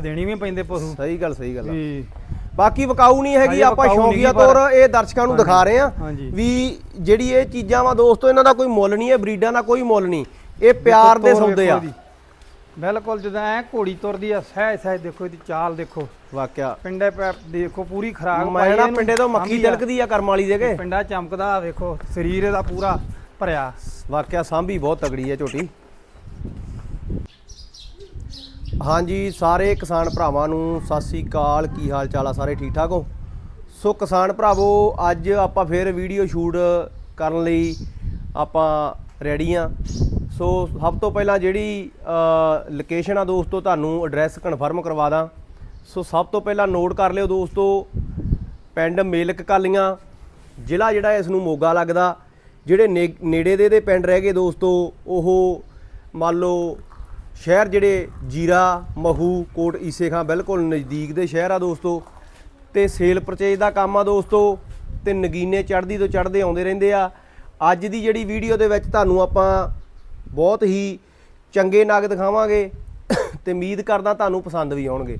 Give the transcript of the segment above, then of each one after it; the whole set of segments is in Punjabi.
ਦੇਣੀ ਵੀ ਪੈਂਦੇ ਪਸ਼ੂ ਸਹੀ ਗੱਲ ਸਹੀ ਗੱਲ ਆ। ਵੀ ਬਾਕੀ ਵਿਕਾਊ ਨਹੀਂ ਹੈਗੀ ਹਾਂਜੀ, ਆਪਾਂ ਵਿਕਾਊ ਨਹੀਂ ਸ਼ੌਕੀਆ ਪਰ- ਤੌਰ ਇਹ ਦਰਸ਼ਕਾਂ ਨੂੰ ਦਿਖਾ ਰਹੇ ਆ ਹਾਂਜੀ। ਵੀ ਜਿਹੜੀ ਇਹ ਚੀਜ਼ਾਂ ਵਾ ਦੋਸਤੋ ਇਹਨਾਂ ਦਾ ਕੋਈ ਮੁੱਲ ਨਹੀਂ ਹੈ ਬਰੀਡਾਂ ਦਾ ਕੋਈ ਮੁੱਲ ਨਹੀਂ ਇਹ ਪਿਆਰ ਦੇ ਤੋਰ ਸੌਦੇ ਆ ਇਹਦੀ। ਬਿਲਕੁਲ ਜਦੋਂ ਐ ਘੋੜੀ ਤੁਰਦੀ ਆ ਸਹਿ ਸਹਿ ਦੇਖੋ ਇਹਦੀ ਚਾਲ ਦੇਖੋ ਵਾਕਿਆ ਪਿੰਡੇ ਪੈ ਦੇਖੋ ਪੂਰੀ ਖਰਾਕ ਮੈਂ ਨਾ ਪਿੰਡੇ ਤੋਂ ਮੱਖੀ ਆ। ਤਿਲਕਦੀ ਆ ਕਰਮ ਵਾਲੀ ਦੇ ਕੇ ਪਿੰਡਾ ਚਮਕਦਾ ਆ ਵੇਖੋ ਸਰੀਰ ਇਹਦਾ ਪੂਰਾ ਭਰਿਆ ਵਾਕਿਆ ਸਾਂਭੀ ਬਹੁਤ ਤਗੜੀ ਹੈ ਝੋਟੀ ਹਾਂਜੀ, ਸਾਰੇ ਕਿਸਾਨ ਭਰਾਵਾਂ ਨੂੰ ਸਤਿ ਸ੍ਰੀ ਅਕਾਲ। ਕੀ ਹਾਲ ਚਾਲ ਆ ਸਾਰੇ? ਠੀਕ ਠਾਕ ਹੋ? ਸੋ ਕਿਸਾਨ ਭਰਾਵੋ, ਅੱਜ ਆਪਾਂ ਫੇਰ ਵੀਡੀਓ ਸ਼ੂਟ ਕਰਨ ਲਈ ਆਪਾਂ ਰੈਡੀ ਆ। ਸੋ ਸਭ ਤੋਂ ਪਹਿਲਾਂ ਜਿਹੜੀ ਲੋਕੇਸ਼ਨ ਆ ਦੋਸਤੋ, ਤੁਹਾਨੂੰ ਐਡਰੈਸ ਕਨਫਰਮ ਕਰਵਾ ਦਾਂ। ਸੋ ਸਭ ਤੋਂ ਪਹਿਲਾਂ ਨੋਟ ਕਰ ਲਿਓ ਦੋਸਤੋ, ਪਿੰਡ ਮੇਲਕ ਕਾਲੀਆਂ, ਜ਼ਿਲ੍ਹਾ ਜਿਹੜਾ ਇਸ ਨੂੰ ਮੋਗਾ ਲੱਗਦਾ। ਜਿਹੜੇ ਨੇੜੇ ਦੇ ਦੇ ਪਿੰਡ ਰਹਿ ਗਏ ਦੋਸਤੋ, ਉਹ ਮੰਨ ਲਓ ਸ਼ਹਿਰ ਜਿਹੜੇ ਜੀਰਾ ਮਹੂ ਕੋਟ ਈਸੇ ਖਾਂ ਬਿਲਕੁਲ ਨਜ਼ਦੀਕ ਦੇ ਸ਼ਹਿਰ ਆ ਦੋਸਤੋ। ਤੇ ਸੇਲ ਪਰਚੇਜ ਦਾ ਕੰਮ ਆ ਦੋਸਤੋ ਤੇ ਨਗੀਨੇ ਚੜ੍ਹਦੀ ਤੋਂ ਚੜ੍ਹਦੇ ਆਉਂਦੇ ਰਹਿੰਦੇ ਆ। ਅੱਜ ਦੀ ਜਿਹੜੀ ਵੀਡੀਓ ਦੇ ਵਿੱਚ ਤੁਹਾਨੂੰ ਆਪਾਂ ਬਹੁਤ ਹੀ ਚੰਗੇ ਨਗ ਦਿਖਾਵਾਂਗੇ ਤੇ ਉਮੀਦ ਕਰਦਾ ਤੁਹਾਨੂੰ ਪਸੰਦ ਵੀ ਆਉਣਗੇ।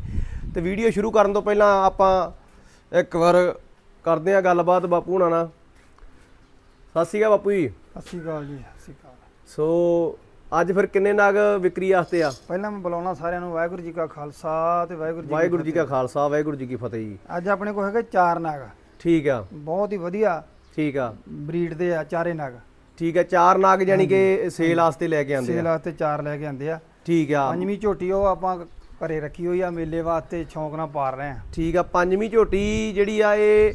ਤੇ ਵੀਡੀਓ ਸ਼ੁਰੂ ਕਰਨ ਤੋਂ ਪਹਿਲਾਂ ਆਪਾਂ ਇੱਕ ਵਾਰ ਕਰਦੇ ਆ ਗੱਲਬਾਤ ਬਾਪੂ ਹੁਣਾਂ ਨਾਲ। ਸਤਿ ਸ਼੍ਰੀ ਅਕਾਲ ਬਾਪੂ ਜੀ। ਸਤਿ ਸ਼੍ਰੀ ਅਕਾਲ ਜੀ ਸਤਿ ਸ਼੍ਰੀ ਅਕਾਲ। ਸੋ ਅੱਜ ਫਿਰ ਕਿੰਨੇ ਨਗ ਵਿਕਰੀ ਵਾਸਤੇ ਆ? ਪਹਿਲਾਂ ਮੈਂ ਬੁਲਾਉਣਾ ਸਾਰਿਆਂ ਨੂੰ ਵਾਹਿਗੁਰੂ ਜੀ ਕਾ ਖਾਲਸਾ ਤੇ ਵਾਹਿਗੁਰੂ ਜੀ ਵਾਹਿਗੁਰੂ ਜੀ ਕਾ ਖਾਲਸਾ ਵਾਹਿਗੁਰੂ ਜੀ ਕੀ ਫਤਿਹ ਜੀ। ਅੱਜ ਆਪਣੇ ਕੋਲ ਹੈਗੇ ਚਾਰ ਨਗ। ਠੀਕ ਆ। ਬਹੁਤ ਹੀ ਵਧੀਆ ਠੀਕ ਆ। ਬਰੀਡ ਦੇ ਆ ਚਾਰੇ ਨਗ। ਠੀਕ ਆ ਚਾਰ ਨਗ ਜਾਨੀ ਕਿ ਸੇਲ ਵਾਸਤੇ ਲੈ ਕੇ ਆਂਦੇ ਸੇਲ ਆ ਵਾਸਤੇ ਚਾਰ ਲੈ ਕੇ ਆਂਦੇ ਆ। ਠੀਕ ਆ। ਪੰਜਵੀਂ ਝੋਟੀ ਉਹ ਆਪਾਂ ਘਰੇ ਰੱਖੀ ਹੋਈ ਆ ਮੇਲੇ ਵਾਸਤੇ ਸ਼ੌਂਕ ਨਾਲ ਪਾਰ ਰਹੇ ਆ। ਠੀਕ ਆ ਪੰਜਵੀਂ ਝੋਟੀ ਜਿਹੜੀ ਆ ਇਹ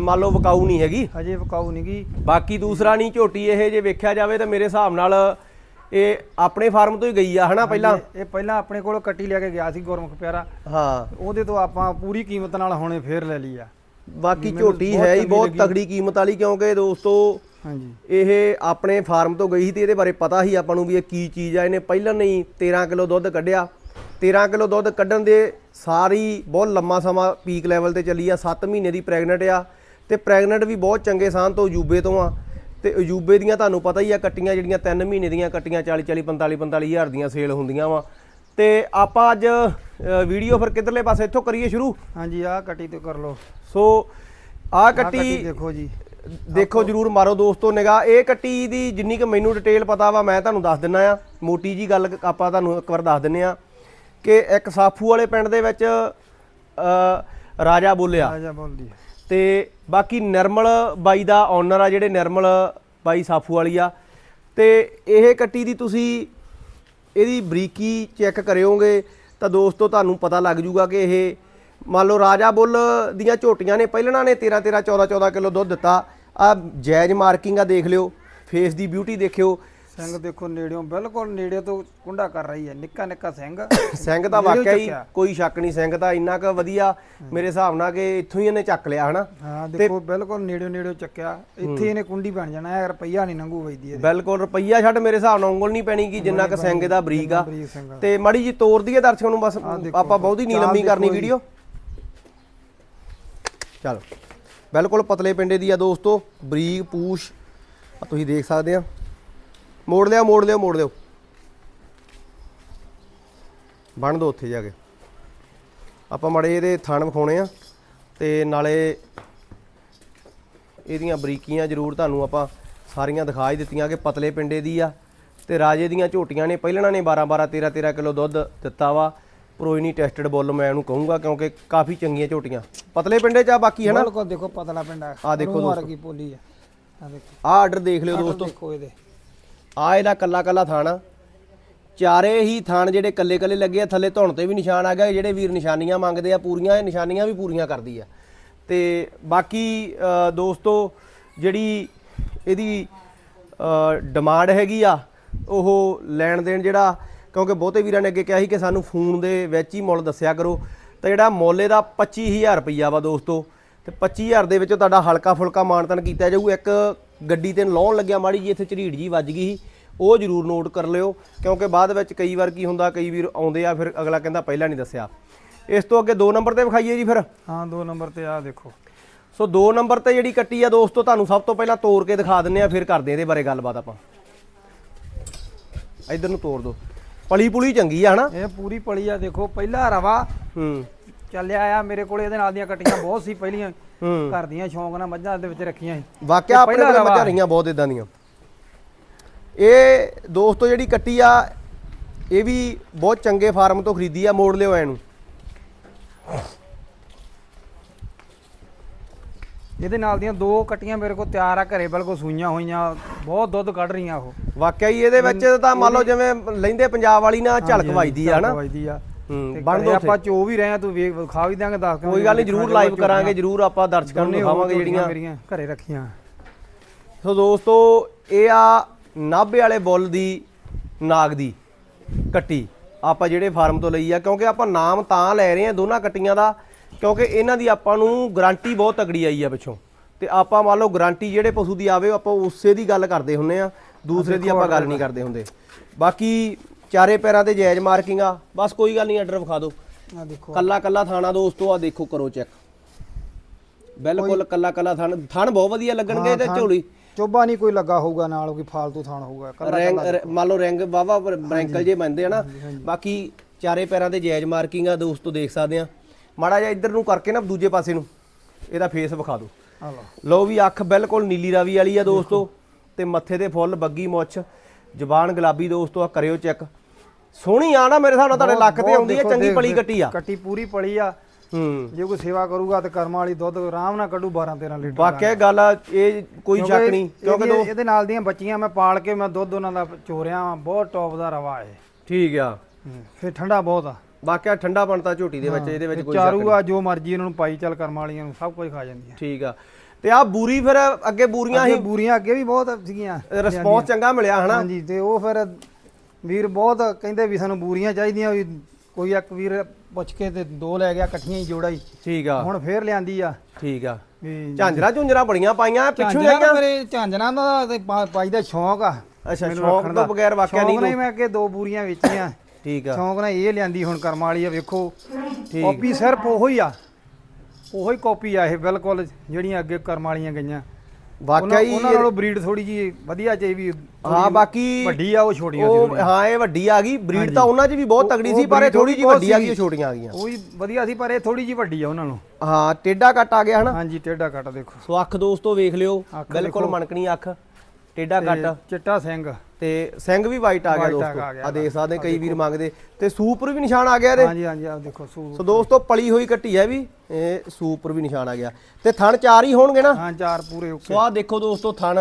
ਮੰਨ ਲਓ ਵਿਕਾਊ ਨਹੀਂ ਹੈਗੀ। ਹਜੇ ਵਿਕਾਊ ਨਹੀਂ ਗਈ ਬਾਕੀ ਦੂਸਰਾ ਨਹੀਂ ਝੋਟੀ ਇਹ ਜੇ ਵੇਖਿਆ ਜਾਵੇ ਤਾਂ ਮੇਰੇ ਹਿਸਾਬ ਨਾਲ ਇਹ ਆਪਣੇ ਫਾਰਮ ਤੋਂ ਹੀ ਗਈ ਆ ਹਨਾ ਪਹਿਲਾਂ? ਇਹ ਪਹਿਲਾਂ ਆਪਣੇ ਕੋਲ ਕੱਟੀ ਲੈ ਕੇ ਗਿਆ ਸੀ ਗੁਰਮੁਖ ਪਿਆਰਾ। ਹਾਂ। ਉਹਦੇ ਤੋਂ ਆਪਾਂ ਪੂਰੀ ਕੀਮਤ ਨਾਲ ਹੁਣੇ ਫੇਰ ਲੈ ਲਈ ਆ। ਬਾਕੀ ਝੋਟੀ ਹੈ ਹੀ ਬਹੁਤ। ਤਗੜੀ ਕੀਮਤ ਵਾਲੀ ਕਿਉਂਕਿ ਦੋਸਤੋ ਹਾਂਜੀ। ਇਹ ਆਪਣੇ ਫਾਰਮ ਤੋਂ ਗਈ ਸੀ ਤੇ ਇਹਦੇ ਬਾਰੇ ਪਤਾ ਸੀ ਆਪਾਂ ਨੂੰ ਵੀ ਇਹ ਕੀ ਚੀਜ਼ ਆ। ਇਹਨੇ ਪਹਿਲਾਂ ਨਹੀਂ 13 ਕਿਲੋ ਦੁੱਧ ਕੱਢਿਆ। 13 ਕਿਲੋ ਦੁੱਧ ਕੱਢਣ ਦੇ ਸਾਰੀ ਬਹੁਤ ਲੰਮਾ ਸਮਾਂ ਪੀਕ ਲੈਵਲ ਤੇ ਚੱਲੀ ਆ। 7 ਮਹੀਨੇ ਦੀ ਪ੍ਰੈਗਨੈਂਟ ਆ। ਤੇ ਪ੍ਰੈਗਨੈਂਟ ਵੀ ਬਹੁਤ ਚੰਗੇ ਸਾਨ ਤੋਂ ਅਜੂਬੇ ਤੋਂ ਆ। ਤੇ ਅਜੂਬੇ ਦੀਆਂ ਤੁਹਾਨੂੰ ਪਤਾ ਹੀ ਆ ਕੱਟੀਆਂ ਜਿਹੜੀਆਂ 3 ਮਹੀਨੇ ਦੀਆਂ ਕੱਟੀਆਂ 40 40 45 45 ਹਜ਼ਾਰ ਦੀਆਂ ਸੇਲ ਹੁੰਦੀਆਂ ਵਾ। ਤੇ ਆਪਾਂ ਅੱਜ ਵੀਡੀਓ ਫਿਰ ਕਿੱਧਰਲੇ ਪਾਸੇ ਇੱਥੋਂ ਕਰੀਏ ਸ਼ੁਰੂ? ਹਾਂਜੀ ਆਹ ਕੱਟੀ ਤੇ ਕਰ ਲਓ। ਸੋ ਆ ਆਹ ਕੱਟੀ ਦੇਖੋ ਜੀ। ਦੇਖੋ ਜਰੂਰ ਮਾਰੋ ਦੋਸਤੋ ਨਿਗਾਹ। ਇਹ ਕੱਟੀ ਦੀ ਜਿੰਨੀ ਕਿ ਮੈਨੂੰ ਡਿਟੇਲ ਪਤਾ ਵਾ ਮੈਂ ਤੁਹਾਨੂੰ ਦੱਸ ਦਿੰਨਾ ਆ। ਮੋਟੀ ਜੀ ਗੱਲ ਆਪਾਂ ਤੁਹਾਨੂੰ ਇੱਕ ਵਾਰ ਦੱਸ ਦਿੰਨੇ ਆ ਕਿ ਇੱਕ ਸਾਫੂ ਵਾਲੇ ਪਿੰਡ ਦੇ ਵਿੱਚ ਅ, ਰਾਜਾ ਬੋਲਿਆ। ਆ ਜਾ ਬੋਲਦੀ ਤੇ ਬਾਕੀ ਨਿਰਮਲ ਬਾਈ ਦਾ ਓਨਰ ਆ ਜਿਹੜੇ ਨਿਰਮਲ ਬਾਈ ਸਾਫੂ ਵਾਲੀ ਆ। ਤੇ ਇਹ ਕੱਟੀ ਦੀ ਤੁਸੀਂ ਇਹਦੀ ਬਰੀਕੀ ਚੈੱਕ ਕਰਿਓਗੇ ਤਾਂ ਦੋਸਤੋ ਤੁਹਾਨੂੰ ਪਤਾ ਲੱਗ ਜੂਗਾ ਕਿ ਇਹ ਮੰਨ ਲਓ ਰਾਜਾ ਬੁੱਲ ਦੀਆਂ ਝੋਟੀਆਂ ਨੇ ਪਹਿਲਣਾ ਨੇ 13 13 14 14 ਕਿਲੋ ਦੁੱਧ ਦਿੱਤਾ। ਆ ਜੈਜ਼ ਮਾਰਕਿੰਗ ਆ ਦੇਖ ਲਿਓ ਫੇਸ ਦੀ ਬਿਊਟੀ ਦੇਖਿਓ। ਸਿੰਘ ਦੇਖੋ ਨੇੜਿਓਂ ਬਿਲਕੁਲ ਨੇੜੇ ਤੋਂ ਕੁੰਡਾ ਕਰ ਰਹੀ ਹੈ ਨਿੱਕਾ ਨਿੱਕਾ ਸਿੰਘ। ਸਿੰਘ ਤਾਂ ਵਾਕਿਆ ਹੀ। ਕੋਈ ਸ਼ੱਕ ਨਹੀਂ ਸਿੰਘ ਤਾਂ ਇੰਨਾ ਕੁ ਵਧੀਆ ਮੇਰੇ ਹਿਸਾਬ ਨਾਲ ਕਿ ਇੱਥੋਂ ਹੀ ਇਹਨੇ ਚੱਕ ਲਿਆ ਹਨਾ? ਹਾਂ ਦੇਖੋ ਬਿਲਕੁਲ ਨੇੜਿਓਂ ਨੇੜਿਓਂ ਚੱਕਿਆ। ਇੱਥੇ ਇਹਨੇ ਕੁੰਡੀ ਬਣ ਜਾਣਾ ਇਹ ਰੁਪਈਆ ਨਹੀਂ ਨੰਗੂ ਵਈਦੀ ਇਹਦੇ। ਬਿਲਕੁਲ ਰੁਪਈਆ ਛੱਡ ਮੇਰੇ ਹਿਸਾਬ ਨਾਲ ਉਂਗਲ ਨਹੀਂ ਪੈਣੀ ਕਿ ਜਿੰਨਾ ਕ ਸਿੰਘ ਦਾ ਬਰੀਕ ਆ। ਤੇ ਮਾੜੀ ਜੀ ਤੋਰ ਦਈਏ ਦਰਸ਼ਕਾਂ ਨੂੰ ਬਸ ਆਪਾਂ ਬਹੁਤੀ ਨਹੀਂ ਲੰਮੀ ਕਰਨੀ। ਵੀਡੀਓ। ਚਲੋ ਬਿਲਕੁਲ ਪਤਲੇ ਪਿੰਡੇ ਦੀ ਆ ਦੋਸਤੋ ਬਰੀਕ ਪੂਛ ਤੁਸੀਂ ਦੇਖ ਸਕਦੇ ਆ। ਮੋੜ ਲਿਆ ਮੋੜ ਲਿਓ ਮੋੜ ਲਿਓ ਬਣ ਦੋ ਉੱਥੇ ਜਾ ਕੇ। ਆਪਾਂ ਮੜੇ ਇਹਦੇ ਥਣ ਵਿਖਾਉਣੇ ਆ ਤੇ ਨਾਲੇ ਇਹਦੀਆਂ ਬਰੀਕੀਆਂ ਜ਼ਰੂਰ ਤੁਹਾਨੂੰ ਆਪਾਂ ਸਾਰੀਆਂ ਦਿਖਾ ਹੀ ਦਿੱਤੀਆਂ ਕਿ ਪਤਲੇ ਪਿੰਡੇ ਦੀ ਆ ਤੇ ਰਾਜੇ ਦੀਆਂ ਝੋਟੀਆਂ ਨੇ ਪਹਿਲਣਾ ਨੇ 12 12 13 13 ਕਿਲੋ ਦੁੱਧ ਦਿੱਤਾ ਵਾ। ਪ੍ਰੋਇਨੀ ਟੈਸਟਡ ਬੁੱਲ ਮੈਂ ਇਹਨੂੰ ਕਹੂੰਗਾ ਕਿਉਂਕਿ ਕਾਫੀ ਚੰਗੀਆਂ ਝੋਟੀਆਂ। ਪਤਲੇ ਪਿੰਡੇ ਚ ਆ ਬਾਕੀ ਹਨਾ ਬਿਲਕੁਲ ਦੇਖੋ ਪਤਲਾ ਪਿੰਡਾ। ਆਹ ਦੇਖੋ ਦੋਸਤੋ। ਪੋਲੀ ਹੈ ਆ ਦੇਖੋ। ਆਰਡਰ ਦੇਖ ਲਿਓ ਦੋਸਤੋ। ਦੇਖੋ ਇਹਦੇ। ਆ ਇਹਦਾ ਕੱਲਾ ਕੱਲਾ ਥਾਣਾ ਚਾਰੇ ਹੀ ਥਾਣ ਜਿਹੜੇ ਕੱਲੇ ਕੱਲੇ ਲੱਗੇ ਆ, ਥੱਲੇ ਧੁਣ ਤੇ ਵੀ ਨਿਸ਼ਾਨ ਆ ਗਿਆ, ਜਿਹੜੇ ਵੀਰ ਨਿਸ਼ਾਨੀਆਂ ਮੰਗਦੇ ਆ, ਪੂਰੀਆਂ, ਇਹ ਨਿਸ਼ਾਨੀਆਂ ਵੀ ਪੂਰੀਆਂ ਕਰਦੀ ਆ। ਤੇ ਬਾਕੀ ਦੋਸਤੋ, ਜਿਹੜੀ ਇਹਦੀ ਡਿਮਾਂਡ ਹੈਗੀ ਆ, ਉਹ ਲੈਣ ਦੇਣ ਜਿਹੜਾ, ਕਿਉਂਕਿ ਬਹੁਤੇ ਵੀਰਾਂ ਨੇ ਅੱਗੇ ਕਿਹਾ ਸੀ ਕਿ ਸਾਨੂੰ ਫੋਨ ਦੇ ਵਿੱਚ ਹੀ ਮੁੱਲ ਦੱਸਿਆ ਕਰੋ। ਤਾਂ ਜਿਹੜਾ ਮੁੱਲ ਇਹਦਾ 25000 ਰੁਪਈਆ ਵਾ ਦੋਸਤੋ, ਤੇ 25000 ਦੇ ਵਿੱਚ ਤੁਹਾਡਾ ਹਲਕਾ ਫੁਲਕਾ ਮਾਨਤਨ ਕੀਤਾ ਜਾਊ, ਇੱਕ ਗੱਡੀ ਤੇ ਲਾਉਣ ਲੱਗਿਆ ਮਾੜੀ ਜੀ ਇੱਥੇ ਝਰੀੜ ਜੀ ਵੱਜ ਗਈ ਸੀ। ਉਹ ਜ਼ਰੂਰ ਨੋਟ ਕਰ ਲਿਓ ਕਿਉਂਕਿ ਬਾਅਦ ਵਿੱਚ ਕਈ ਵਾਰ ਕੀ ਹੁੰਦਾ ਕਈ ਵੀਰ ਆਉਂਦੇ ਆ ਫਿਰ ਅਗਲਾ ਕਹਿੰਦਾ ਪਹਿਲਾਂ ਨਹੀਂ ਦੱਸਿਆ। ਇਸ ਤੋਂ ਅੱਗੇ 2 ਨੰਬਰ ਤੇ ਵਿਖਾਈਏ ਜੀ ਫਿਰ। ਹਾਂ ਦੋ ਨੰਬਰ ਤੇ ਆ ਦੇਖੋ। ਸੋ 2 ਨੰਬਰ ਤੇ ਜਿਹੜੀ ਕੱਟੀ ਆ ਦੋਸਤੋ ਤੁਹਾਨੂੰ ਸਭ ਤੋਂ ਪਹਿਲਾਂ ਤੋੜ ਕੇ ਦਿਖਾ ਦਿੰਨੇ ਆ ਫਿਰ ਕਰਦੇ ਇਹਦੇ ਬਾਰੇ ਗੱਲਬਾਤ ਆਪਾਂ। ਇਧਰ ਨੂੰ ਤੋੜ ਦਿਓ। ਪਲੀ ਪੁਲੀ ਚੰਗੀ ਆ ਹਨਾ? ਇਹ ਪੂਰੀ ਪਲੀ ਆ ਦੇਖੋ ਪਹਿਲਾ ਰਵਾ। ਹੂੰ। ਚੱਲਿਆ ਆ ਮੇਰੇ ਕੋਲ ਇਹਦੇ ਨਾਲ ਦੀਆਂ ਕੱਟੀਆਂ ਬਹੁਤ ਸੀ ਪਹਿਲੀਆਂ ਘਰ ਦੀਆਂ ਸ਼ੌਂਕ ਨਾਲ ਮੱਝਾਂ ਦੇ ਵਿੱਚ ਰੱਖੀਆਂ ਸੀ। ਵਾਕਿਆ ਆਪਣੇ ਕੋਲ ਮੱਝਾਂ ਰਹੀਆਂ ਬਹੁਤ ਇਦਾਂ ਦੀਆਂ। ਇਹ ਦੋਸਤੋ ਜਿਹੜੀ ਕੱਟੀ ਆ ਇਹ ਵੀ ਬਹੁਤ ਚੰਗੇ ਫਾਰਮ ਤੋਂ ਖਰੀਦੀ ਆ ਮੋੜ ਲਿਓ ਇਹਨੂੰ। ਇਹਦੇ ਨਾਲ ਦੀਆਂ ਦੋ ਕੱਟੀਆਂ ਮੇਰੇ ਕੋਲ ਤਿਆਰ ਆ ਘਰੇ ਬਿਲਕੁਲ ਸੂਈਆਂ ਹੋਈਆਂ ਬਹੁਤ ਦੁੱਧ ਕੱਢ ਰਹੀਆਂ ਉਹ। ਵਾਕਿਆ ਹੀ ਇਹਦੇ ਵਿੱਚ ਤਾਂ ਮੰਨ ਲਓ ਜਿਵੇਂ ਲੈਂਦੇ ਪੰਜਾਬ ਵਾਲੀ ਨਾਲ ਝਲਕ ਵੱਜਦੀ ਆ ਹਨਾ। ਵੱਜਦੀ ਆ। ਹੂੰ ਬਣ ਦੋ ਆਪਾਂ ਚੋ ਵੀ ਰਹੇ ਆ ਤੂੰ ਵੇਖ ਖਾ ਵੀ ਦਾਂਗੇ ਦੱਸ ਕੋਈ ਗੱਲ ਨਹੀਂ ਜਰੂਰ ਲਾਈਵ ਕਰਾਂਗੇ ਜਰੂਰ ਆਪਾਂ ਦਰਸ਼ਕਾਂ ਨੂੰ ਦਿਖਾਵਾਂਗੇ ਜਿਹੜੀਆਂ ਮੇਰੀਆਂ ਘਰੇ ਰੱਖੀਆਂ। ਸੋ ਦੋਸਤੋ ਇਹ ਆ ਨਾਭੇ ਵਾਲੇ ਬੁੱਲ ਦੀ ਨਾਗ ਦੀ ਕੱਟੀ। ਆਪਾਂ ਜਿਹੜੇ ਫਾਰਮ ਤੋਂ ਲਈ ਆ ਕਿਉਂਕਿ ਆਪਾਂ ਨਾਮ ਤਾਂ ਲੈ ਰਹੇ ਆ ਦੋਨਾਂ ਕੱਟੀਆਂ ਦਾ ਕਿਉਂਕਿ ਇਹਨਾਂ ਦੀ ਆਪਾਂ ਨੂੰ ਗਾਰੰਟੀ ਬਹੁਤ ਤਗੜੀ ਆਈ ਆ ਪਿੱਛੋਂ। ਤੇ ਆਪਾਂ ਮੰਨ ਲਓ ਗਾਰੰਟੀ ਜਿਹੜੇ ਪਸ਼ੂ ਦੀ ਆਵੇ ਆਪਾਂ ਉਸੇ ਦੀ ਗੱਲ ਕਰਦੇ ਹੁੰਨੇ ਆ ਦੂਸਰੇ ਦੀ ਆਪਾਂ ਗੱਲ ਨਹੀਂ ਕਰਦੇ ਹੁੰਦੇ। ਬਾਕੀ ਚਾਰੇ ਪੈਰਾਂ ਤੇ ਜਾਇਜ਼ ਮਾਰਕਿੰਗ ਆ। ਬਸ ਕੋਈ ਗੱਲ ਨਹੀਂ ਆਰਡਰ ਵਿਖਾ ਦਿਓ। ਆ ਦੇਖੋ। ਕੱਲਾ ਕੱਲਾ ਥਾਣਾ ਦੋਸਤੋ ਆ ਦੇਖੋ ਕਰੋ ਚੈੱਕ। ਬਿਲਕੁਲ ਕੱਲਾ ਕੱਲਾ ਥਣ ਥਣ ਬਹੁਤ ਵਧੀਆ ਲੱਗਣਗੇ ਤੇ ਝੋਲੀ। ਚੋਬਾ ਨਹੀਂ ਕੋਈ ਲੱਗਾ ਹੋਊਗਾ ਨਾਲ ਕੋਈ ਫਾਲਤੂ ਥਾਣ ਹੋਊਗਾ ਕੱਲਾ ਮੰਨ ਲਓ ਰੈਂਕ ਵਾਵਾ ਬ੍ਰੈਂਕਲ ਜੇ ਬੰਦੇ ਆ ਨਾ ਬਾਕੀ ਚਾਰੇ ਪੈਰਾਂ ਤੇ ਜਾਇਜ਼ ਮਾਰਕਿੰਗ ਆ ਦੋਸਤੋ ਦੇਖ ਸਕਦੇ ਆ। ਮਾੜਾ ਜਿਹਾ ਇੱਧਰ ਨੂੰ ਕਰਕੇ ਨਾ ਦੂਜੇ ਪਾਸੇ ਨੂੰ ਇਹਦਾ ਫੇਸ ਵਿਖਾ ਦਿਓ। ਲਓ। ਲਓ ਵੀ ਅੱਖ ਬਿਲਕੁਲ ਨੀਲੀ ਰਾਵੀ ਵਾਲੀ ਆ ਦੋਸਤੋ ਤੇ ਮੱਥੇ ਤੇ ਫੁੱਲ ਬੱਗੀ ਮੁੱਛ। ਜ਼ਬਾਨ ਗੁਲਾਬੀ ਦੋਸਤੋ ਆ ਕਰਿਓ ਚੈੱਕ। ਸੋਹਣੀ ਆ ਨਾ ਮੇਰੇ ਹਿਸਾਬ ਨਾਲ ਤੁਹਾਡੇ ਲੱਕ ਤੇ ਆਉਂਦੀ ਦੇਖੋ, ਚੰਗੀ ਪਲੀ ਕੱਟੀ ਆ। ਕੱਟੀ ਪੂਰੀ ਪਲੀ ਆ। ਹੂੰ। ਜੇ ਕੋਈ ਸੇਵਾ ਕਰੂਗਾ ਤੇ ਕਰਮਾਂ ਵਾਲੀ ਦੁੱਧ ਆਰਾਮ ਨਾਲ ਕੱਢੂ 12 13 ਲੀਟਰ ਵਾਕਿਆ ਗੱਲ ਆ ਇਹ ਕੋਈ ਸ਼ੱਕ ਨਹੀਂ ਕਿਉਂਕਿ ਇਹਦੀ- ਨਾਲ ਦੀਆਂ ਬੱਚੀਆਂ ਮੈਂ ਪਾਲ ਕੇ ਮੈਂ ਦੁੱਧ ਉਹਨਾਂ ਦਾ ਚੋਰਿਆ ਵਾਂ, ਬਹੁਤ ਟੌਪ ਦਾ ਰਵਾ ਹੈ ਠੀਕ ਆ। ਫਿਰ ਠੰਡਾ ਬਹੁਤ ਆ। ਵਾਕਿਆ ਠੰਡਾ ਬਣਤਾ ਝੋਟੀ ਦੇ ਵਿੱਚ ਇਹਦੇ ਵਿੱਚ ਕੋਈ ਚਾਰੂ ਆ ਜੋ ਮਰਜ਼ੀ ਇਹਨਾਂ ਨੂੰ ਪਾਈ ਚੱਲ ਕਰਮਾਂ ਵਾਲੀਆਂ ਨੂੰ ਸਭ ਕੁਝ ਖਾ ਜਾਂਦੀਆਂ। ਠੀਕ ਆ। ਤੇ ਆ ਬੂਰੀ ਫਿਰ ਅੱਗੇ ਬੂਰੀਆਂ ਹੀ ਬੂਰੀਆਂ ਅੱਗੇ ਵੀ ਬਹੁਤ ਸੀਗੀਆਂ। ਰਿਸਪੌਂਸ ਚੰਗਾ ਮਿਲਿਆ ਹਨਾ? ਹਾਂਜੀ ਤੇ ਉਹ ਫਿਰ ਵੀਰ ਬਹੁਤ ਕਹਿੰਦੇ ਵੀ ਸਾਨੂੰ ਬੂਰੀਆਂ ਚਾਹੀਦੀਆਂ ਵੀ ਕੋਈ ਇੱਕ ਵੀਰ ਪੁੱਛ ਕੇ ਤੇ ਦੋ ਲੈ ਗਿਆ ਇਕੱਠੀਆਂ ਹੀ ਜੋੜਾ ਹੀ ਠੀਕ ਆ। ਹੁਣ ਫੇਰ ਲਿਆਂਦੀ ਆ। ਠੀਕ ਆ। ਝਾਂਜਰਾ ਝੁੰਜਰਾ ਬੜੀਆਂ ਪਾਈਆਂ ਪਿੱਛੋਂ ਆਈਆਂ ਮੇਰੇ ਝਾਂਜਰਾਂ ਦਾ ਤੇ ਪਾਈ ਦਾ ਸ਼ੌਂਕ ਆ। ਅੱਛਾ ਸ਼ੌਂਕ ਤੋਂ। ਬਗੈਰ ਵਾਕਿਆ ਨਹੀਂ ਨਾਲ ਹੀ ਮੈਂ ਅੱਗੇ ਦੋ ਬੂਰੀਆਂ ਵੇਚੀਆਂ। ਠੀਕ ਆ। ਸ਼ੌਂਕ ਨਾਲ ਇਹ ਲਿਆਂਦੀ ਹੁਣ ਕਰਮ ਵਾਲੀ ਆ ਵੇਖੋ। ਠੀਕ। ਕਾਪੀ ਸਿਰਫ ਉਹੋ ਹੀ ਆ। ਉਹੋ ਕਾਪੀ ਆ ਇਹ ਬਿਲਕੁਲ ਜਿਹੜੀਆਂ ਅੱਗੇ ਕਰਮ ਵਾਲੀਆਂ ਗਈਆਂ। ਵਾਕਿਆ ਉਹਨਾਂ ਹੀ ਉਹਨਾਂ ਨਾਲੋਂ ਬਰੀਡ ਥੋੜੀ ਜੀ ਵਧੀਆ ਚਾਹੀਦੀ ਹਾਂ ਬਾਕੀ ਵੱਡੀ ਆ ਉਹ ਛੋਟੀਆਂ ਸੀ। ਹਾਂ ਇਹ ਵੱਡੀ ਆ ਗਈ। ਬਰੀਡ ਤਾਂ ਉਹਨਾਂ 'ਚ ਵੀ ਬਹੁਤ ਤਗੜੀ ਸੀ ਪਰ ਇਹ ਥੋੜੀ ਜੀ ਵੱਡੀ ਆ ਗਈ ਛੋਟੀਆਂ ਆ ਗਈਆਂ। ਉਹ ਵੀ ਵਧੀਆ ਸੀ ਪਰ ਇਹ ਥੋੜੀ ਜੀ ਵੱਡੀ ਆ ਉਹਨਾਂ ਨੂੰ ਹਾਂ ਟੇਡਾ ਕੱਟ ਆ ਗਿਆ ਹਨਾ। ਹਾਂਜੀ ਟੇਡਾ ਕੱਟ ਦੇਖੋ। ਸੋ ਅੱਖ ਦੋਸਤੋ ਵੇਖ ਲਿਓ ਬਿਲਕੁਲ। ਮਣਕਣੀ ਅੱਖ। ਟੇਡਾ ਕੱਟ ਚਿੱਟਾ ਸਿੰਘ। ਤੇ ਸਿੰਘ ਵੀ ਵਾਈਟ ਆ ਗਿਆ ਦੋਸਤੋ। ਆ ਆ ਦੇਖ ਸਕਦੇ ਕਈ ਵੀਰ ਮੰਗਦੇ। ਤੇ ਸੂਪਰ ਵੀ ਨਿਸ਼ਾਨ ਆ ਗਿਆ ਇਹਦੇ। ਹਾਂਜੀ ਹਾਂਜੀ ਆ ਦੇਖੋ ਸੂ ਸੋ ਦੋਸਤੋ ਪਲੀ ਹੋਈ ਕੱਟੀ ਹੈ ਵੀ ਇਹ ਸੂਪਰ ਵੀ ਨਿਸ਼ਾਨ ਆ ਗਿਆ। ਤੇ ਥਣ ਚਾਰ ਹੀ ਹੋਣਗੇ ਨਾ? ਹਾਂ ਚਾਰ ਪੂਰੇ ਓਕੇ ਸੋ ਆਹ ਦੇਖੋ ਦੋਸਤੋ ਥਣ।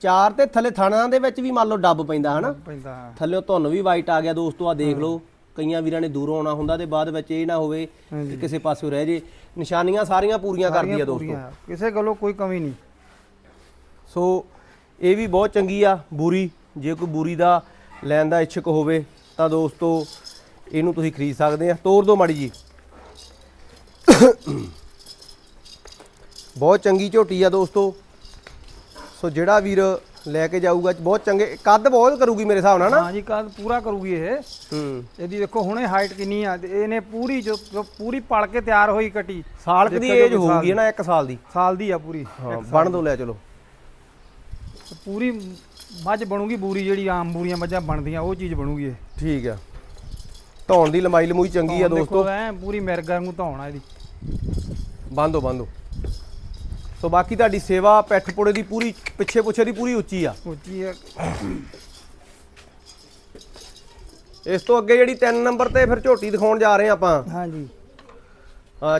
ਚਾਰ ਤੇ ਥੱਲੇ ਥਣਾਂ ਦੇ ਵਿੱਚ ਵੀ ਮੰਨ ਲਓ ਡੱਬ ਪੈਂਦਾ ਹਨਾ? ਪੈਂਦਾ ਥੱਲੇ ਧੁੰਨ ਵੀ ਵਾਈਟ ਆ ਗਿਆ ਦੋਸਤੋ ਆ ਦੇਖ ਲਓ। ਕਈਆਂ ਵੀਰਾਂ ਨੇ ਦੂਰੋਂ ਆਉਣਾ ਹੁੰਦਾ ਤੇ ਬਾਅਦ ਵਿੱਚ ਇਹ ਨਾ ਹੋਵੇ ਕਿ ਕਿਸੇ ਪਾਸਿਓਂ ਰਹਿ ਜੇ। ਨਿਸ਼ਾਨੀਆਂ ਸਾਰੀਆਂ ਪੂਰੀਆਂ ਕਰਦੀ ਆ ਦੋਸਤੋ। ਕਿਸੇ ਗੱਲੋਂ ਕੋਈ ਕਮੀ ਨਹੀਂ। ਸੋ ਇਹ ਵੀ ਬਹੁਤ ਚੰਗੀ ਆ ਬੂਰੀ। ਜੇ ਕੋਈ ਬੂਰੀ ਦਾ ਲੈਣ ਦਾ ਇੱਛੁਕ ਹੋਵੇ ਤਾਂ ਦੋਸਤੋ ਇਹਨੂੰ ਤੁਸੀਂ ਖਰੀਦ ਸਕਦੇ ਆ। ਤੋੜ ਦਿਓ ਮਾੜੀ ਜੀ। ਬਹੁਤ ਚੰਗੀ ਝੋਟੀ ਆ ਦੋਸਤੋ। ਸੋ ਜਿਹੜਾ ਵੀਰ ਲੈ ਕੇ ਜਾਊਗਾ ਬਹੁਤ ਚੰਗੇ। ਕੱਦ ਬਹੁਤ ਕਰੂਗੀ ਮੇਰੇ ਹਿਸਾਬ ਨਾਲ ਨਾ। ਹਾਂ ਜੀ ਕੱਲ ਪੂਰਾ ਕਰੂਗੀ ਇਹ। ਹੂੰ। ਇਹਦੀ ਦੇਖੋ ਹੁਣੇ ਹਾਈਟ ਕਿੰਨੀ ਆ। ਇਹਨੇ ਪੂਰੀ ਜੋ ਪੂਰੀ ਪਲ ਕੇ ਤਿਆਰ ਹੋਈ ਕੱਟੀ। ਸਾਲ ਦੀ ਏਜ ਹੋਊਗੀ ਨਾ 1 ਸਾਲ ਦੀ। ਸਾਲ ਦੀ ਆ ਪੂਰੀ। ਬਣ ਦੋ ਲੈ ਚਲੋ। ਪੂਰੀ ਮੱਝ ਬਣੂਗੀ ਬੂਰੀ ਜਿਹੜੀ ਆਮ ਬੂਰੀਆਂ ਮੱਝਾਂ ਬਣਦੀਆਂ ਉਹ ਚੀਜ਼ ਬਣੂਗੀ ਇਹ। ਠੀਕ ਆ। ਧੌਣ ਦੀ ਲੰਬਾਈ ਲਮੂਈ ਚੰਗੀ ਆ ਦੋਸਤੋ ਦੇਖੋ ਐ ਪੂਰੀ ਮਿਰਗਾ ਵਾਂਗੂ ਧੌਣਾ ਇਹਦੀ। ਬੰਦੋ ਬੰਦੋ ਸੋ ਬਾਕੀ ਤੁਹਾਡੀ ਸੇਵਾ ਪੈਠ ਪੁੜੇ ਦੀ ਪੂਰੀ ਪਿੱਛੇ ਪੁੱਛੇ ਦੀ ਪੂਰੀ ਉੱਚੀ ਆ। ਉੱਚੀ ਆ। ਇਸ ਤੋਂ ਅੱਗੇ ਜਿਹੜੀ 3 ਨੰਬਰ ਤੇ ਫਿਰ ਝੋਟੀ ਦਿਖਾਉਣ ਜਾ ਰਹੇ ਆ ਆਪਾਂ। ਹਾਂਜੀ।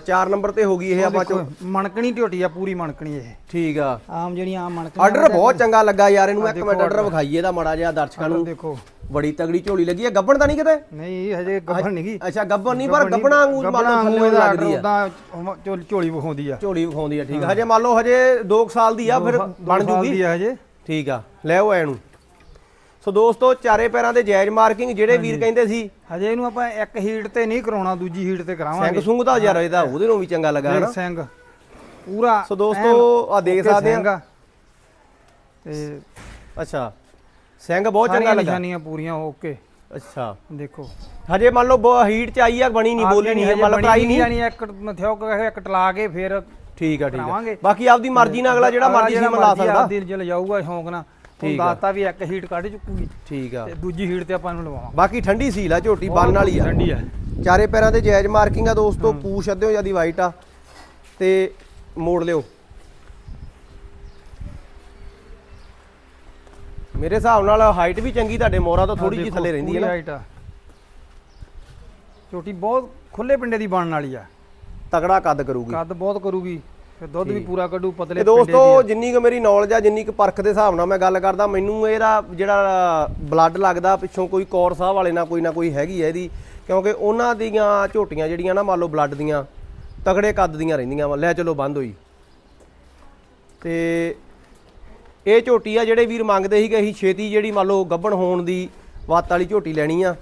4 ਨੰਬਰ ਤੇ ਹੋ ਗਈ ਇਹ ਆਪਾਂ ਦੇਖੋ, ਮਣਕਣੀ ਝੋਟੀ ਆ ਪੂਰੀ ਮਣਕਣੀ ਇਹ। ਠੀਕ ਆ। ਆਮ ਜਿਹੜੀਆਂ ਆਮ ਮਣਕਣੀਆਂ ਆਰਡਰ ਬਹੁਤ ਚੰਗਾ ਲੱਗਾ ਯਾਰ ਇਹਨੂੰ ਇੱਕ ਮਿੰਟ ਆਰਡਰ। ਵਿਖਾਈਏ ਦਾ ਮੜਾ ਜਿਹਾ ਦਰਸ਼ਕਾਂ ਨੂੰ। ਦੇਖੋ। ਬੜੀ ਤਗੜੀ ਝੋਲੀ ਲੱਗੀ ਆ ਗੱਬਣ ਤਾਂ ਨਹੀਂ ਕਿਤੇ? ਨਹੀਂ ਹਜੇ ਗੱਭਣ ਨਹੀਂਗੀ ਅੱਛਾ ਗੱਬਣ ਨਹੀਂ ਪਰ ਗੱਬਣਾ ਵਾਂਗੂ ਮੰਨ ਲਓ ਥੱਲੇ ਲੱਗਦੀ ਆ। ਉਦਾਂ ਝੋਲੀ ਵਿਖਾਉਂਦੀ ਆ। ਝੋਲੀ ਵਿਖਾਉਂਦੀ ਆ ਠੀਕ ਆ। ਹਜੇ ਮੰਨ ਲਓ ਹਜੇ 2 ਸਾਲ ਦੀ ਆ ਫਿਰ ਬਣ ਜੂਗੀ। ਠੀਕ ਆ ਲੈ ਉਹ ਐਨੂੰ ਸੋ ਦੋਸਤੋ ਚਾਰੇ ਪੈਰਾਂ ਦੇ ਜਾਇਜ਼ ਮਾਰਕਿੰਗ ਜਿਹੜੇ ਵੀਰ ਕਹਿੰਦੇ ਸੀ। ਹਜੇ ਇਹਨੂੰ ਆਪਾਂ ਇੱਕ ਹੀਟ ਤੇ ਨਹੀਂ ਕਰਾਉਣਾ ਦੂਜੀ ਹੀਟ ਤੇ ਕਰਾਵਾਂਗੇ। ਸਿੰਘ ਸੁੰਗ ਦਾ ਯਾਰ ਇਹਦਾ ਉਹਦੇ ਨੂੰ ਵੀ ਚੰਗਾ ਲੱਗਾ ਹਨਾ। ਸਿੰਘ ਪੂਰਾ ਸੋ ਦੋਸਤੋ ਆ ਦੇਖ ਸਕਦੇ ਸਿੰਘ ਆ। ਤੇ ਅੱਛਾ ਸਿੰਘ ਬਹੁਤ ਚੰਗਾ ਲੱਗਾ। ਨਿਸ਼ਾਨੀਆਂ ਪੂਰੀਆਂ ਓਕੇ ਅੱਛਾ। ਦੇਖੋ। ਹਜੇ ਮੰਨ ਲਓ ਹੀਟ ਚ ਆਈ ਆ ਬਣੀ ਨਹੀਂ ਬੋਲੀ ਨਹੀਂ ਹੈ ਮੰਨ ਲਓ ਟਰਾਈ ਨਹੀਂ ਜਾਨੀ ਇੱਕ ਮਥਿਓ ਇੱਕ ਟਲਾ ਕੇ ਫਿਰ ਠੀਕ ਆ ਠੀਕ ਆ। ਬਾਕੀ ਆਪਦੀ ਮਰਜ਼ੀ ਨਾਲ ਅਗਲਾ ਜਿਹੜਾ ਮਰਜ਼ੀ ਸੀ ਮਲਾ ਸਕਦਾ। ਦਿਲ ਚ ਜਾਊਗਾ ਸ਼ੌਂਕ ਨਾਲ। ਤੁਹਾਨੂੰ ਠੀਕ ਆ। ਦੱਸਤਾ ਵੀ ਇੱਕ ਹੀਟ ਕੱਢ ਚੁੱਕੂਗੀ। ਠੀਕ ਆ। ਤੇ ਦੂਜੀ ਹੀਟ ਤੇ ਆਪਾਂ ਇਹਨੂੰ ਲਵਾਵਾਂਗੇ। ਬਾਕੀ ਠੰਡੀ ਸੀਲ ਆ ਝੋਟੀ ਬੰਨ ਵਾਲੀ ਆ। ਠੰਡੀ ਆ। ਚਾਰੇ ਪੈਰਾਂ ਤੇ ਜਾਇਜ਼ ਮਾਰਕਿੰਗ ਆ ਦੋਸਤੋ ਪੂਛ ਅੱਧਿਓ ਜਿਆਦੀ ਵਾਈਟ ਆ। ਤੇ ਮੋੜ ਲਿਓ। ਮੇਰੇ ਹਿਸਾਬ ਨਾਲ ਹਾਈਟ ਵੀ ਚੰਗੀ ਤੁਹਾਡੇ ਮੋਹਰਾਂ ਤੋਂ ਥੋੜੀ ਜਿਹੀ ਥੱਲੇ ਰਹਿੰਦੀ ਹੈ ਨਾ। ਹਾਈਟ ਆ। ਝੋਟੀ ਬਹੁਤ ਖੁੱਲੇ ਪਿੰਡੇ ਦੀ ਬਣਨ ਵਾਲੀ ਆ। ਤਗੜਾ ਕੱਦ ਕਰੂਗੀ। ਕੱਦ ਬਹੁਤ ਕਰੂਗੀ। ਫਿਰ ਦੁੱਧ ਵੀ ਪੂਰਾ ਕੱਢੂ ਪਤਲੇ ਤੇ ਦੋਸਤੋ ਜਿੰਨੀ ਕੁ ਮੇਰੀ ਨੌਲੇਜ ਆ ਜਿੰਨੀ ਕੁ ਪਰਖ ਦੇ ਹਿਸਾਬ ਨਾਲ ਮੈਂ ਗੱਲ ਕਰਦਾ ਮੈਨੂੰ ਇਹਦਾ ਜਿਹੜਾ ਬਲੱਡ ਲੱਗਦਾ ਪਿੱਛੋਂ ਕੋਈ ਕੌਰ ਸਾਹਿਬ ਵਾਲੇ ਨਾਲ ਕੋਈ ਨਾ ਕੋਈ ਹੈਗੀ ਹੈ ਇਹਦੀ ਕਿਉਂਕਿ ਉਹਨਾਂ ਦੀਆਂ ਝੋਟੀਆਂ ਜਿਹੜੀਆਂ ਨਾ ਮੰਨ ਲਓ ਬਲੱਡ ਦੀਆਂ ਤਗੜੇ ਕੱਦ ਦੀਆਂ ਰਹਿੰਦੀਆਂ ਵਾ। ਲੈ ਚਲੋ ਬੰਦ ਹੋਈ। ਤੇ ਇਹ ਝੋਟੀ ਆ ਜਿਹੜੇ ਵੀਰ ਮੰਗਦੇ ਸੀਗੇ ਅਸੀਂ ਛੇਤੀ ਜਿਹੜੀ ਮੰਨ ਲਓ ਗੱਭਣ ਹੋਣ ਦੀ ਵਾਤ ਵਾਲੀ ਝੋਟੀ ਲੈਣੀ ਆ।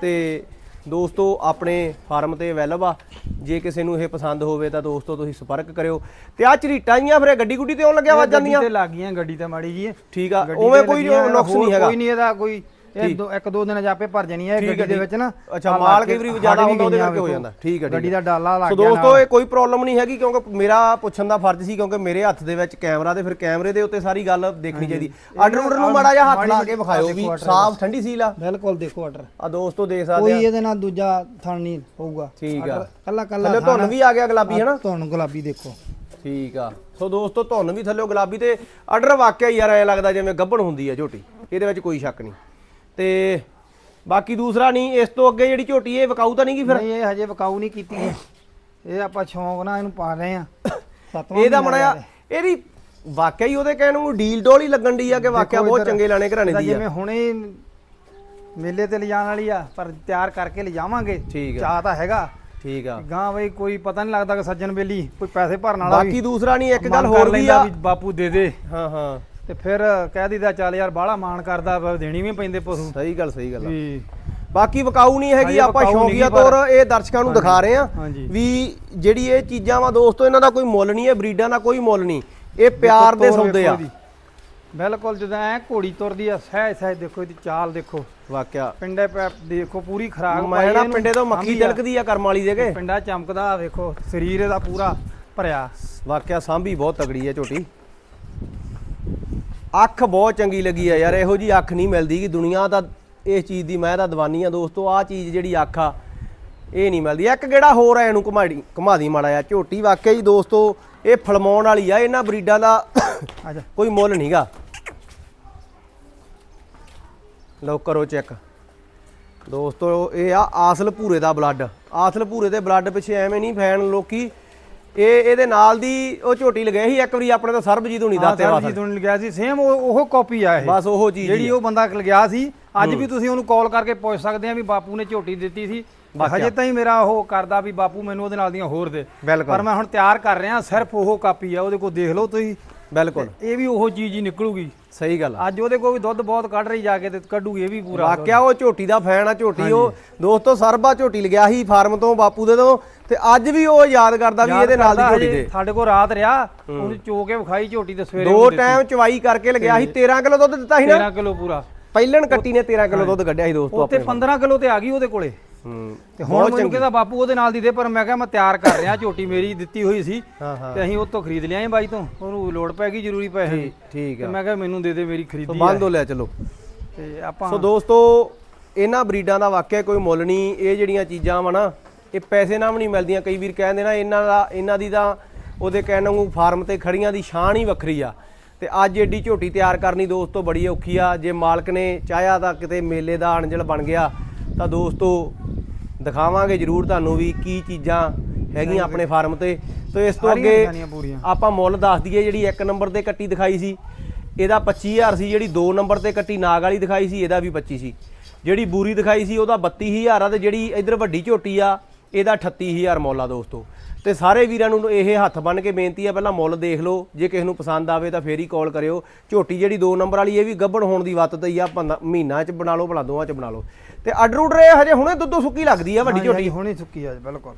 ਤੇ ਦੋਸਤੋ ਆਪਣੇ ਫਾਰਮ ਤੇ ਅਵੇਲੇਬਲ ਆ। ਜੇ ਕਿਸੇ ਨੂੰ ਇਹ ਪਸੰਦ ਹੋਵੇ ਤਾਂ ਦੋਸਤੋ ਤੁਸੀਂ ਸੰਪਰਕ ਕਰਿਓ। ਤੇ ਆ ਝਰੀਟਾਂ ਜੀਆਂ ਫਿਰ ਇਹ ਗੱਡੀ ਗੁੱਡੀ ਤੇ ਆਉਣ ਲੱਗਿਆ ਵੱਜ ਜਾਂਦੀਆਂ ਤੇ ਲੱਗ ਗਈਆਂ ਗੱਡੀ ਤੇ ਮਾੜੀ ਜੀ ਠੀਕ ਆ ਉਵੇਂ ਕੋਈ ਨੁਕਸ ਨਹੀਂ ਹੈਗਾ। ਕੋਈ ਨਹੀਂ ਇਹਦਾ ਕੋਈ ਇਹ। ਦੋ ਇੱਕ ਦੋ ਦਿਨ ਜਾਪੇ ਭਰ ਜਾਣੀ ਹੈ ਗੱਡੀ ਦੇ। ਵਿੱਚ ਨਾ। ਅੱਛਾ, ਮਾਲ ਕਈ ਵਾਰੀ ਜ਼ਿਆਦਾ ਹੁੰਦਾ, ਉਹਦੇ ਕਰਕੇ ਹੋ। ਜਾਂਦਾ। ਠੀਕ ਹੈ, ਗੱਡੀ। ਦਾ ਡਾਲਾ ਲੱਗ ਸੋ ਗਿਆ ਦੋਸਤੋ ਨਾਲ। ਇਹ ਕੋਈ ਪ੍ਰੋਬਲਮ ਨਹੀਂ ਹੈਗੀ ਕਿਉਂਕਿ ਮੇਰਾ ਪੁੱਛਣ ਦਾ ਫਰਜ਼ ਸੀ ਕਿਉਂਕਿ ਮੇਰੇ ਹੱਥ ਦੇ ਵਿੱਚ ਕੈਮਰਾ ਤੇ ਫਿਰ ਕੈਮਰੇ ਦੇ ਉੱਤੇ ਸਾਰੀ ਗੱਲ ਦੇਖਣੀ ਚਾਹੀਦੀ। ਆਰਡਰ ਉਡਰ ਨੂੰ ਮਾੜਾ ਜਿਹਾ ਹੱਥ ਲਾ ਕੇ ਵਿਖਾਇਓ ਵੀ ਸਾਫ਼ ਠੰਡੀ ਸੀਲ ਆ। ਬਿਲਕੁਲ ਦੇਖੋ ਆਰਡਰ ਆ ਦੋਸਤੋ ਦੇਖ ਸਕਦੇ ਕੋਈ ਆ। ਇਹਦੇ ਨਾਲ ਦੂਜਾ ਥਣ ਨਹੀਂ ਹੋਊਗਾ ਠੀਕ ਆ। ਕੱਲਾ ਕੱਲਾ ਧੁੰਨ ਵੀ ਆ ਗਿਆ ਗੁਲਾਬੀ ਹੈ ਨਾ ਧੁੰਨ ਗੁਲਾਬੀ ਦੇਖੋ। ਠੀਕ ਆ। ਸੋ ਦੋਸਤੋ ਧੁੰਨ ਵੀ ਥੱਲੇ ਗੁਲਾਬੀ ਤੇ ਆਰਡਰ ਵਾਕਿਆ ਯਾਰ ਐ ਲੱਗਦਾ ਜਿਵੇਂ ਗੱਭਣ ਹੁੰਦੀ ਆ ਝੋਟੀ। ਇਹਦੇ ਵਿੱਚ ਕੋਈ ਸ਼ੱਕ ਨਹੀਂ। ਤੇ ਬਾਕੀ ਦੂਸਰਾ ਨਹੀਂ ਇਸ ਤੋਂ ਅੱਗੇ ਜਿਹੜੀ ਝੋਟੀ ਇਹ ਵਿਕਾਊ ਤਾਂ ਨਹੀਂ ਗੀ ਫਿਰ ਨਹੀਂ ਇਹ ਹਜੇ ਵਿਕਾਊ ਨਹੀਂ ਕੀਤੀ ਹੈ। ਇਹ ਆਪਾਂ ਸ਼ੌਂਕ ਨਾਲ ਇਹਨੂੰ ਪਾ ਰਹੇ ਆ ਸੱਤਵਾਂ ਇਹਦਾ ਮਹੀਨਾ ਮੜਿਆ ਇਹਦੀ ਵਾਕਿਆ ਹੀ ਉਹਦੇ ਕਹਿਣ ਨੂੰ ਡੀਲ ਡੋਲ ਹੀ ਲੱਗਣ ਦੀ ਆ ਕਿ ਵਾਕਿਆ ਦੇਖੋ ਬਹੁਤ ਇੱਧਰ। ਚੰਗੇ ਲਾਣੇ ਘਰਾਣੇ। ਦੀ ਆ ਜਿਵੇਂ ਹੁਣੇ ਮੇਲੇ ਤੇ ਲਿਜਾਣ ਵਾਲੀ ਆ ਪਰ ਤਿਆਰ ਕਰਕੇ ਲਿਜਾਵਾਂਗੇ ਠੀਕ ਆ। ਚਾਹ ਤਾਂ ਹੈਗਾ ਠੀਕ ਆ ਗਾਂ ਬਈ ਕੋਈ ਪਤਾ ਨਹੀਂ ਲੱਗਦਾ ਕਿ ਸੱਜਣ ਬੇਲੀ ਕੋਈ ਪੈਸੇ ਭਰਨ ਵਾਲਾ ਬਾਕੀ ਦੂਸਰਾ ਨਹੀਂ ਇੱਕ ਗੱਲ ਕਰ ਹੋਰ ਵੀ ਲੈਂਦਾ ਆ ਵੀ ਬਾਪੂ ਦੇ ਦੇ ਹਾਂ ਹਾਂ ਤੇ ਫਿਰ ਕਹਿ ਦੀਦਾ ਚੱਲ ਯਾਰ ਬਾਹਲਾ ਮਾਣ ਕਰਦਾ ਦੇਣੀ ਵੀ ਪੈਂਦੇ ਪਸ਼ੂ ਸਹੀ ਗੱਲ ਸਹੀ ਗੱਲ ਆ। ਵੀ ਬਾਕੀ ਵਿਕਾਊ ਨਹੀਂ ਹੈਗੀ ਆਪਾਂ ਸ਼ੌਕੀਆ ਤੌਰ ਇਹ ਦਰਸ਼ਕਾਂ ਨੂੰ ਦਿਖਾ ਰਹੇ ਆ। ਵੀ ਜਿਹੜੀ ਇਹ ਚੀਜ਼ਾਂ ਵਾ ਦੋਸਤੋ ਇਹਨਾਂ ਦਾ ਕੋਈ ਮੁੱਲ ਨਹੀਂ ਹੈ ਬਰੀਡਾਂ ਦਾ ਕੋਈ ਮੁੱਲ ਨਹੀਂ ਇਹ ਪਿਆਰ ਦੇ ਸੌਦੇ ਆ। ਬਿਲਕੁਲ ਜਦੋਂ ਐ ਘੋੜੀ ਤੁਰਦੀ ਆ ਸਹਿ ਸਹਿ ਦੇਖੋ ਇਹਦੀ ਚਾਲ ਦੇਖੋ ਵਾਕਿਆ ਪਿੰਡੇ ਪੈ ਦੇਖੋ ਪੂਰੀ ਖਰਾਕ ਮੈਂ ਨਾ ਪਿੰਡੇ ਤੋਂ ਮੱਖੀ ਆ। ਤਿਲਕਦੀ ਆ ਕਰਮ ਵਾਲੀ ਕੇ ਪਿੰਡਾ ਚਮਕਦਾ ਆ ਵੇਖੋ ਸਰੀਰ ਇਹਦਾ ਪੂਰਾ ਭਰਿਆ ਵਾਕਿਆ ਸਾਂਭੀ ਬਹੁਤ ਤਗੜੀ ਹੈ ਝੋਟੀ ਅੱਖ ਬਹੁਤ ਚੰਗੀ ਲੱਗੀ ਆ ਯਾਰ ਇਹੋ ਜੀ ਅੱਖ ਨਹੀਂ ਮਿਲਦੀ ਕਿ ਦੁਨੀਆ ਦਾ ਇਸ ਚੀਜ਼ ਦੀ ਮੈਂ ਤਾਂ ਦੀਵਾਨੀ ਆ ਦੋਸਤੋ ਆ ਚੀਜ਼ ਜਿਹੜੀ ਅੱਖ ਆ ਇਹ ਨਹੀਂ ਮਿਲਦੀ। ਇੱਕ ਗੇੜਾ ਹੋਰ ਆ ਇਹਨੂੰ ਘੁਮਾੜੀ ਘੁਮਾ ਦੀ ਮਾੜਾ ਆ ਝੋਟੀ ਵਾਕਿਆ ਹੀ ਦੋਸਤੋ ਇਹ ਫਲਮਾਉਣ ਵਾਲੀ ਆ ਇਹਨਾਂ ਬਰੀਡਾਂ ਦਾ ਕੋਈ ਮੁੱਲ ਨਹੀਂਗਾ ਲਓ ਕਰੋ ਚੈੱਕ। ਦੋਸਤੋ ਇਹ ਆ ਆਸਲ ਭੂਰੇ ਦਾ ਬਲੱਡ ਆਸਲ ਭੂਰੇ ਦੇ ਬਲੱਡ ਪਿੱਛੇ ਐਵੇਂ ਨਹੀਂ ਫੈਨ ਲੋਕੀ ਇਹ ਇਹਦੇ ਨਾਲ ਦੀ ਉਹ ਝੋਟੀ ਲਗਾਈ ਸੀ ਇੱਕ ਵਾਰੀ ਆਪਣੇ ਤੋਂ ਸਰਬਜੀਤ ਹੁਣੀ ਦਾਤੇ ਵਾਸਤੇ। ਤੁਹਾਨੂੰ ਗਿਆ ਸੀ ਸੇਮ ਉਹ ਕਾਪੀ ਆ ਇਹ। ਬਸ ਉਹ ਚੀਜ਼ ਜਿਹੜੀ ਹੀ ਉਹ ਬੰਦਾ ਗਿਆ ਸੀ ਅੱਜ ਵੀ ਤੁਸੀਂ ਉਹਨੂੰ ਕਾਲ ਕਰਕੇ ਪੁੱਛ ਸਕਦੇ ਆ ਵੀ ਬਾਪੂ ਨੇ ਝੋਟੀ ਦਿੱਤੀ ਸੀ। ਹਜੇ ਤਾਈਂ ਮੇਰਾ ਉਹ ਕਰਦਾ ਵੀ ਬਾਪੂ ਮੈਨੂੰ ਉਹਦੇ ਨਾਲ ਦੀਆਂ ਹੋਰ ਦੇ। ਪਰ ਮੈਂ ਹੁਣ ਤਿਆਰ ਕਰ ਰਿਹਾ ਸਿਰਫ ਉਹ ਕਾਪੀ ਆ ਉਹਦੇ ਕੋਲ ਦੇਖ ਲਓ ਤੁਸੀਂ। ਬਿਲਕੁਲ। ਇਹ ਵੀ ਉਹ ਚੀਜ਼ ਹੀ ਨਿਕਲੂਗੀ। ਸਹੀ ਗੱਲ ਅੱਜ ਉਹਦੇ ਕੋਲ ਵੀ ਦੁੱਧ ਬਹੁਤ ਕੱਢ ਰਹੀ ਜਾ ਕੇ ਤੇ ਕੱਢੂਗੀ ਇਹ ਵੀ ਪੂਰਾ। ਵਾਕਿਆ ਉਹ ਝੋਟੀ ਦਾ ਫੈਨ ਆ ਝੋਟੀ ਉਹ। ਦੋਸਤੋ ਸਰਬਾ ਝੋਟੀ ਲਗਿਆ ਸੀ ਫਾਰਮ ਤੋਂ ਬਾਪੂ ਦੇ ਤੋਂ। ਤੇ ਅੱਜ ਵੀ ਉਹ ਯਾਦ ਕਰਦਾ ਵੀ ਇਹਦੇ ਨਾਲ ਦੀ ਝੋਟੀ ਦੇ। ਸਾਡੇ ਕੋਲ ਰਾਤ ਰਿਹਾ ਉਹਨੂੰ ਚੋ ਕੇ ਵਿਖਾਈ ਝੋਟੀ ਤੇ ਸਵੇਰੇ ਦੋ ਟਾਈਮ ਚਵਾਈ ਕਰਕੇ ਲਗਿਆ ਸੀ 13 ਕਿਲੋ ਦੁੱਧ ਦਿੱਤਾ ਸੀ ਨਾ। 13 ਕਿਲੋ ਪੂਰਾ। ਪਹਿਲਣ ਕੱਟੀ ਨੇ 13 ਕਿਲੋ ਦੁੱਧ ਕੱਢਿਆ ਸੀ ਦੋਸਤੋ ਉੱਤੇ 15 ਕਿਲੋ। ਤੇ ਆ ਗਈ ਉਹਦੇ ਕੋਲੇ। ਹੂੰ। ਤੇ ਹੁਣ ਮੈਨੂੰ ਕਹਿੰਦਾ ਬਾਪੂ ਉਹਦੇ ਨਾਲ ਦੀ ਦੇ ਪਰ ਮੈਂ ਕਿਹਾ ਮੈਂ ਤਿਆਰ ਕਰ ਰਿਹਾ ਝੋਟੀ ਮੇਰੀ ਦਿੱਤੀ ਹੋਈ ਸੀ ਤੇ ਅਸੀਂ ਉਹ ਤੋਂ ਖਰੀਦ ਲਿਆਏ ਬਾਈ ਤੋਂ। ਉਹਨੂੰ ਲੋੜ ਪੈ ਗਈ ਜ਼ਰੂਰੀ ਪੈਸੇ ਦੀ। ਠੀਕ ਆ। ਮੈਂ ਕਿਹਾ ਮੈਨੂੰ ਦੇ ਦੇ ਮੇਰੀ ਖਰੀਦੀ ਬੰਦ ਹੋ ਲਿਆ ਚਲੋ। ਤੇ ਆਪਾਂ ਸੋ ਦੋਸਤੋ ਇਹਨਾਂ ਬਰੀਡਾਂ ਦਾ ਵਾਕਿਆ ਕੋਈ ਮੁੱਲ ਨਹੀਂ। ਇਹ ਜਿਹੜੀਆਂ ਚੀਜ਼ਾਂ ਵਾ ਨਾ ਇਹ ਪੈਸੇ ਨਾਲ ਵੀ ਨਹੀਂ ਮਿਲਦੀਆਂ। ਕਈ ਵੀਰ ਕਹਿੰਦੇ ਨਾ ਇਹਨਾਂ ਦਾ ਇਹਨਾਂ ਦੀ ਤਾਂ ਉਹਦੇ ਕਹਿਣ ਨੂੰ ਫਾਰਮ ਤੇ ਖੜੀਆਂ ਦੀ ਸ਼ਾਨ ਹੀ ਵੱਖਰੀ ਆ। ਤੇ ਅੱਜ ਏਡੀ ਝੋਟੀ ਤਿਆਰ ਕਰਨੀ ਦੋਸਤੋ ਬੜੀ ਔਖੀ ਆ। ਜੇ ਮਾਲਕ ਨੇ ਚਾਹਿਆ ਤਾਂ ਕਿਤੇ ਮੇਲੇ ਦਾ ਅਣਜਲ ਬਣ ਗਿਆ ਤਾਂ ਦੋਸਤੋ ਦਿਖਾਵਾਂਗੇ ਜ਼ਰੂਰ ਤੁਹਾਨੂੰ ਵੀ ਕੀ ਚੀਜ਼ਾਂ ਹੈਗੀਆਂ ਆਪਣੇ ਫਾਰਮ ਤੇ। ਤੇ ਇਸ ਤੋਂ ਅੱਗੇ ਆਪਾਂ ਮੁੱਲ ਦੱਸ ਦਈਏ ਜਿਹੜੀ 1 ਨੰਬਰ ਤੇ ਕੱਟੀ ਦਿਖਾਈ ਸੀ ਇਹਦਾ 25000 ਸੀ। ਜਿਹੜੀ 2 ਨੰਬਰ ਤੇ ਕੱਟੀ ਨਾਗ ਵਾਲੀ ਦਿਖਾਈ ਸੀ ਇਹਦਾ ਵੀ 25 ਸੀ। ਜਿਹੜੀ ਬੂਰੀ ਦਿਖਾਈ ਸੀ ਉਹਦਾ 32000 ਆ ਤੇ ਜਿਹੜੀ ਇਧਰ ਵੱਡੀ ਝੋਟੀ ਆ ਇਹਦਾ 38000 ਮੁੱਲ ਆ ਦੋਸਤੋ। ਤੇ ਸਾਰੇ ਵੀਰਾਂ ਨੂੰ ਇਹ ਹੱਥ ਬੰਨ ਕੇ ਬੇਨਤੀ ਆ ਪਹਿਲਾਂ ਮੁੱਲ ਦੇਖ ਲਓ। ਜੇ ਕਿਸੇ ਨੂੰ ਪਸੰਦ ਆਵੇ ਤਾਂ ਫੇਰ ਹੀ ਕਾਲ ਕਰਿਓ। ਝੋਟੀ ਜਿਹੜੀ 2 ਨੰਬਰ ਵਾਲੀ ਇਹ ਵੀ ਗੱਭਣ ਹੋਣ ਦੀ ਵੱਤ ਤੇ ਆ ਮਹੀਨਾ ਚ ਬਣਾ ਲਓ ਭਲਾ ਦੋਵਾਂ ਚ ਬਣਾ ਲਓ। ਤੇ ਉਡਰ ਇਹ ਹਜੇ ਹੁਣੇ ਦੁੱਧੋਂ ਸੁੱਕੀ ਲੱਗਦੀ ਆ ਵੱਡੀ ਝੋਟੀ। ਹੁਣੇ ਸੁੱਕੀ ਆ ਬਿਲਕੁਲ।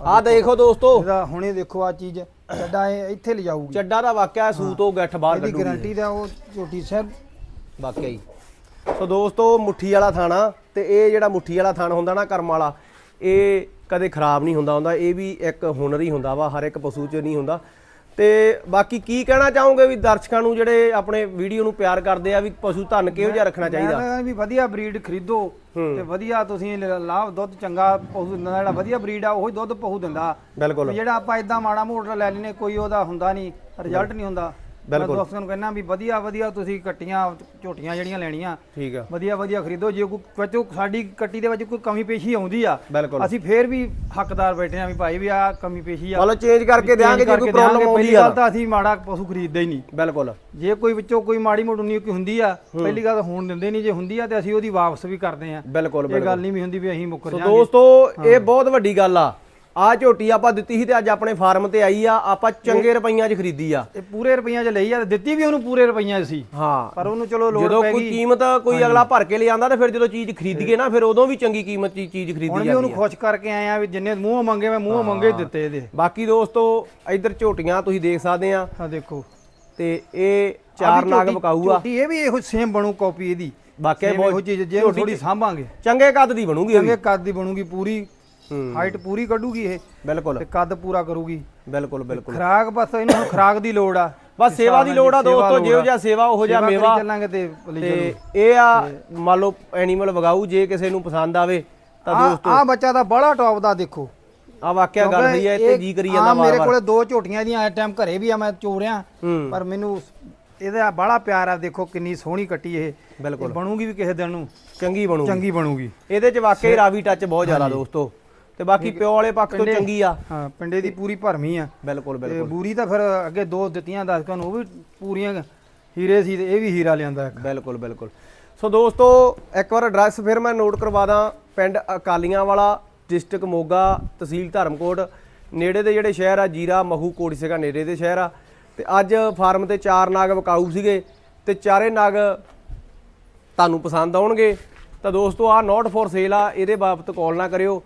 ਆਹ ਦੇਖੋ ਦੋਸਤੋ। ਇਹਦਾ ਹੁਣੇ ਦੇਖੋ ਆ ਚੀਜ਼ ਚੱਡਾ ਇਹ ਇੱਥੇ ਲਿਜਾਊਗੀ। ਚੱਡਾ ਦਾ ਵਾਕਿਆ ਸੂਤ ਉਹ ਗੱਠ ਬਾਹਰ ਇਹਦੀ ਕੱਢੂਗੀ। ਗਾਰੰਟੀ ਦਾ ਉਹ ਝੋਟੀ ਸਰ। ਵਾਕਿਆ ਹੀ। ਸੋ ਦੋਸਤੋ ਮੁੱਠੀ ਵਾਲਾ ਥਾਣਾ ਤੇ ਇਹ ਜਿਹੜਾ ਮੁੱਠੀ ਵਾਲਾ ਥਾਣ ਹੁੰਦਾ ਨਾ ਕਰਮ ਵਾਲਾ ਇਹ ਕਦੇ ਖਰਾਬ ਨਹੀਂ ਹੁੰਦਾ ਹੁੰਦਾ ਇਹ ਵੀ ਇੱਕ ਹੁਨਰ ਹੀ ਹੁੰਦਾ ਵਾ ਹਰ ਇੱਕ ਪਸ਼ੂ 'ਚ ਨਹੀਂ ਹੁੰਦਾ। ਤੇ ਬਾਕੀ ਕੀ ਕਹਿਣਾ ਚਾਹੋਗੇ ਵੀ ਦਰਸ਼ਕਾਂ ਨੂੰ ਜਿਹੜੇ ਆਪਣੇ ਵੀਡੀਓ ਨੂੰ ਪਿਆਰ ਕਰਦੇ ਆ ਵੀ ਪਸ਼ੂ ਧਨ ਕਿਹੋ ਜਿਹਾ ਰੱਖਣਾ ਚਾਹੀਦਾ? ਵੀ ਵਧੀਆ ਬਰੀਡ ਖਰੀਦੋ ਤੇ ਵਧੀਆ ਤੁਸੀਂ ਲਾਭ ਦੁੱਧ ਚੰਗਾ ਪਹੂ ਦਿੰਦਾ ਜਿਹੜਾ ਵਧੀਆ ਬਰੀਡ ਆ ਉਹੀ ਦੁੱਧ ਪਹੂ ਦਿੰਦਾ। ਬਿਲਕੁਲ। ਜਿਹੜਾ ਆਪਾਂ ਇਦਾਂ ਮਾੜਾ ਮੋਟਾ ਲੈ ਲੈਨੇ ਕੋਈ ਉਹਦਾ ਹੁੰਦਾ ਨਹੀਂ ਰਿਜ਼ਲਟ ਨਹੀਂ ਹੁੰਦਾ। ਮੈਂ ਬਿਲਕੁਲ। ਦੋਸਤਾਂ ਨੂੰ ਕਹਿੰਦਾ ਵੀ ਵਧੀਆ ਵਧੀਆ ਤੁਸੀਂ ਕੱਟੀਆਂ ਝੋਟੀਆਂ ਜਿਹੜੀਆਂ ਲੈਣੀਆਂ। ਠੀਕ ਆ। ਵਧੀਆ ਵਧੀਆ ਖਰੀਦੋ ਜੇ ਕੋਈ ਵਿੱਚੋਂ ਸਾਡੀ ਕੱਟੀ ਦੇ ਵਿੱਚ ਕੋਈ ਕਮੀ ਪੇਸ਼ੀ ਆਉਂਦੀ ਆ ਬਿਲਕੁਲ। ਅਸੀਂ ਫੇਰ ਵੀ ਹੱਕਦਾਰ ਬੈਠੇ ਆ ਵੀ ਭਾਈ ਵੀ ਆ ਕਮੀ ਪੇਸ਼ੀ ਆ। ਮਤਲਬ ਚੇਂਜ ਕਰਕੇ ਦਿਆਂਗੇ ਜੇ ਕੋਈ ਪ੍ਰੋਬਲਮ ਆਉਂਦੀ ਪਹਿਲੀ ਆ ਗੱਲ ਤਾਂ। ਅਸੀਂ ਮਾੜਾ ਪਸ਼ੂ ਖਰੀਦਦੇ ਹੀ ਨਹੀਂ। ਬਿਲਕੁਲ। ਜੇ ਕੋਈ ਵਿੱਚੋਂ ਕੋਈ ਮਾੜੀ ਮੋਟੀ ਉਨੀ ਕੋਈ ਹੁੰਦੀ ਆ ਪਹਿਲੀ ਗੱਲ ਤਾਂ ਹੋਣ ਦਿੰਦੇ ਨਹੀਂ ਜੇ ਹੁੰਦੀ ਆ ਤੇ ਅਸੀਂ ਉਹਦੀ ਵਾਪਸ ਵੀ ਕਰਦੇ ਆ। ਬਿਲਕੁਲ ਇਹ ਬਿਲਕੁਲ। ਗੱਲ ਨਹੀਂ ਵੀ ਹੁੰਦੀ ਵੀ ਅਸੀਂ ਮੁੱਕਰ ਸੋ ਜਾਾਂਗੇ। ਦੋਸਤੋ ਇਹ ਬਹੁਤ ਵੱਡੀ ਗੱਲ ਆ। ਆ ਝੋਟੀ ਆਪਾਂ ਦਿੱਤੀ ਸੀ ਤੇ ਅੱਜ ਆਪਣੇ ਫਾਰਮ ਤੇ ਆਈ ਆ ਆਪਾਂ ਚੰਗੇ ਰੁਪਈਆਂ 'ਚ ਖਰੀਦੀ ਆ। ਇਹ ਪੂਰੇ ਰੁਪਈਆਂ 'ਚ ਲਈ ਆ ਤੇ ਦਿੱਤੀ ਵੀ ਉਹਨੂੰ ਪੂਰੇ ਰੁਪਈਆਂ 'ਚ ਸੀ। ਹਾਂ। ਪਰ ਉਹਨੂੰ ਚਲੋ ਲੋੜ ਜਦੋਂ ਪੈ ਕੋਈ ਗਈ। ਕੀਮਤ ਕੋਈ ਅਗਲਾ ਭਰ ਕੇ ਲੈ ਆਂਦਾ ਤੇ ਫਿਰ ਜਦੋਂ ਚੀਜ਼ ਖਰੀਦੀਏ ਨਾ ਫਿਰ ਉਦੋਂ ਵੀ ਚੰਗੀ ਕੀਮਤ ਦੀ ਚੀਜ਼ ਹੁਣ ਖਰੀਦੀ ਵੀ ਉਹਨੂੰ ਜਾਂਦੀ ਆ। ਖੁਸ਼ ਕਰਕੇ ਆਏ ਆ ਵੀ ਜਿੰਨੇ ਮੂੰਹ ਮੰਗੇ ਮੈਂ ਮੂੰਹ ਮੰਗੇ ਹੀ। ਦਿੱਤੇ ਇਹਦੇ। ਬਾਕੀ ਦੋਸਤੋ ਇੱਧਰ ਝੋਟੀਆਂ ਤੁਸੀਂ ਦੇਖ ਸਕਦੇ ਆ। ਆ ਦੇਖੋ। ਤੇ ਇਹ ਚਾਰ ਨਾਗ ਬਕਾਊ ਆ ਝੋਟੀ ਇਹ ਵੀ ਇਹੋ ਸੇਮ ਬਣੂ ਕਾਪੀ ਇਹਦੀ। ਵਾਕਿਆ Same ਇਹੋ ਚੀਜ਼ ਜੇ ਝੋਟੀ ਥੋੜੀ ਸਾਂਭਾਂਗੇ। ਚੰਗੇ ਕੱਦ ਦੀ ਬਣੂਗੀ ਇਹ ਵੀ। ਚੰਗੇ ਕੱਦ ਦੀ ਬਣੂਗੀ ਪੂਰੀ। ਹਾਈਟ ਪੂਰੀ ਕੱਢੂਗੀ ਇਹ। ਬਿਲਕੁਲ। ਤੇ ਕੱਦ ਪੂਰਾ ਕਰੂਗੀ। ਬਿਲਕੁਲ ਬਿਲਕੁਲ। ਖਰਾਕ ਬਸ ਇਹਨੂੰ ਖਰਾਕ ਦੀ ਲੋੜ ਆ। ਬਸ ਸੇਵਾ ਦੀ ਲੋੜ ਆ ਦੋਸਤੋ ਜਿਹੋ ਜਿਹਾ ਸੇਵਾ ਉਹੋ ਜਿਹਾ ਮੇਵਾ। ਚੱਲਾਂਗੇ ਤੇ ਇਹ ਆ ਮੰਨ ਲਓ ਐਨੀਮਲ ਵਗਾਊ ਜੇ ਕਿਸੇ ਨੂੰ ਪਸੰਦ ਆਵੇ ਤਾਂ ਦੋਸਤੋ। ਆ ਬੱਚਾ ਤਾਂ ਬੜਾ ਟੌਪ ਦਾ ਦੇਖੋ। ਆ ਵਾਕਿਆ ਗੱਲ ਸਹੀ ਹੈ ਇੱਥੇ ਜੀ ਕਰੀ ਜਾਂਦਾ ਆ ਮੇਰੇ ਕੋਲੇ ਦੋ ਝੋਟੀਆਂ ਦੀਆਂ ਐ ਟਾਈਮ ਘਰੇ ਵੀ ਆ ਮੈਂ ਚੋਰਿਆ। ਪਰ ਮੈਨੂੰ ਇਹਦਾ ਬੜਾ ਪਿਆਰ ਆ ਦੇਖੋ ਕਿੰਨੀ ਸੋਹਣੀ ਕੱਟੀ ਇਹ। ਬਿਲਕੁਲ। ਬਣੂਗੀ ਵੀ ਕਿਸੇ ਦਿਨ ਨੂੰ। ਚੰਗੀ ਬਣੂ ਚੰਗੀ ਬਣੂਗੀ। ਇਹਦੇ ਚ ਵਾਕਿਆ ਰਾਵੀ ਟੱਚ ਬਹੁਤ ਜ਼ਿਆਦਾ ਦੋਸਤੋ। ਤੇ ਬਾਕੀ ਪਿਓ ਵਾਲੇ ਪੱਖ ਤੋਂ ਚੰਗੀ ਆ। ਹਾਂ ਪਿੰਡੇ ਦੀ ਪੂਰੀ ਭਰਮੀ ਆ। ਬਿਲਕੁਲ ਬਿਲਕੁਲ। ਬੂਰੀ ਤਾਂ ਫਿਰ ਅੱਗੇ ਦੋ ਦਿੱਤੀਆਂ ਦਸਕਾਂ ਨੂੰ ਉਹ ਵੀ ਪੂਰੀਆਂ ਹੀਰੇ ਸੀ ਤੇ ਇਹ ਵੀ ਹੀਰਾ ਲਿਆਂਦਾ ਇੱਕ। ਬਿਲਕੁਲ ਬਿਲਕੁਲ। ਸੋ ਦੋਸਤੋ ਇੱਕ ਵਾਰ ਐਡਰੈਸ ਫਿਰ ਮੈਂ ਨੋਟ ਕਰਵਾ ਦਾਂ ਪਿੰਡ ਅਕਾਲੀਆਂ ਵਾਲਾ ਡਿਸਟ੍ਰਿਕਟ ਮੋਗਾ ਤਹਿਸੀਲ ਧਰਮਕੋਟ। ਨੇੜੇ ਦੇ ਜਿਹੜੇ ਸ਼ਹਿਰ ਆ ਜੀਰਾ ਮਹੂ ਕੋੜੀ ਸੀਗਾ ਨੇੜੇ ਦੇ ਸ਼ਹਿਰ ਆ। ਤੇ ਅੱਜ ਫਾਰਮ ਤੇ ਚਾਰ ਨਾਗ ਵਿਕਾਊ ਸੀਗੇ ਤੇ ਚਾਰੇ ਨਾਗ ਤੁਹਾਨੂੰ ਪਸੰਦ ਆਉਣਗੇ। ਤਾਂ ਦੋਸਤੋ ਆ ਨੋਟ ਫॉर ਸੇਲ ਆ ਇਹਦੇ ਬਾਬਤ ਕਾਲ ਨਾ ਕਰਿਓ।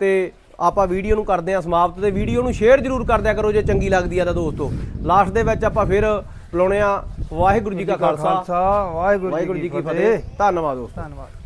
ਤੇ ਆਪਾਂ ਵੀਡੀਓ ਨੂੰ ਕਰਦੇ ਆ ਸਮਾਪਤ ਤੇ ਵੀਡੀਓ ਨੂੰ ਸ਼ੇਅਰ ਜ਼ਰੂਰ ਕਰ ਦਿਆ ਕਰੋ ਜੇ ਚੰਗੀ ਲੱਗਦੀ ਆ ਤਾਂ ਦੋਸਤੋ। ਲਾਸਟ ਦੇ ਵਿੱਚ ਆਪਾਂ ਫਿਰ ਬੁਲਾਉਣੇ ਆ ਵਾਹਿਗੁਰੂ ਜੀ ਕਾ ਖਾਲਸਾ। ਵਾਹਿਗੁਰੂ ਜੀ ਕੀ ਫਤਿਹ। ਧੰਨਵਾਦ ਦੋਸਤੋ। ਧੰਨਵਾਦ।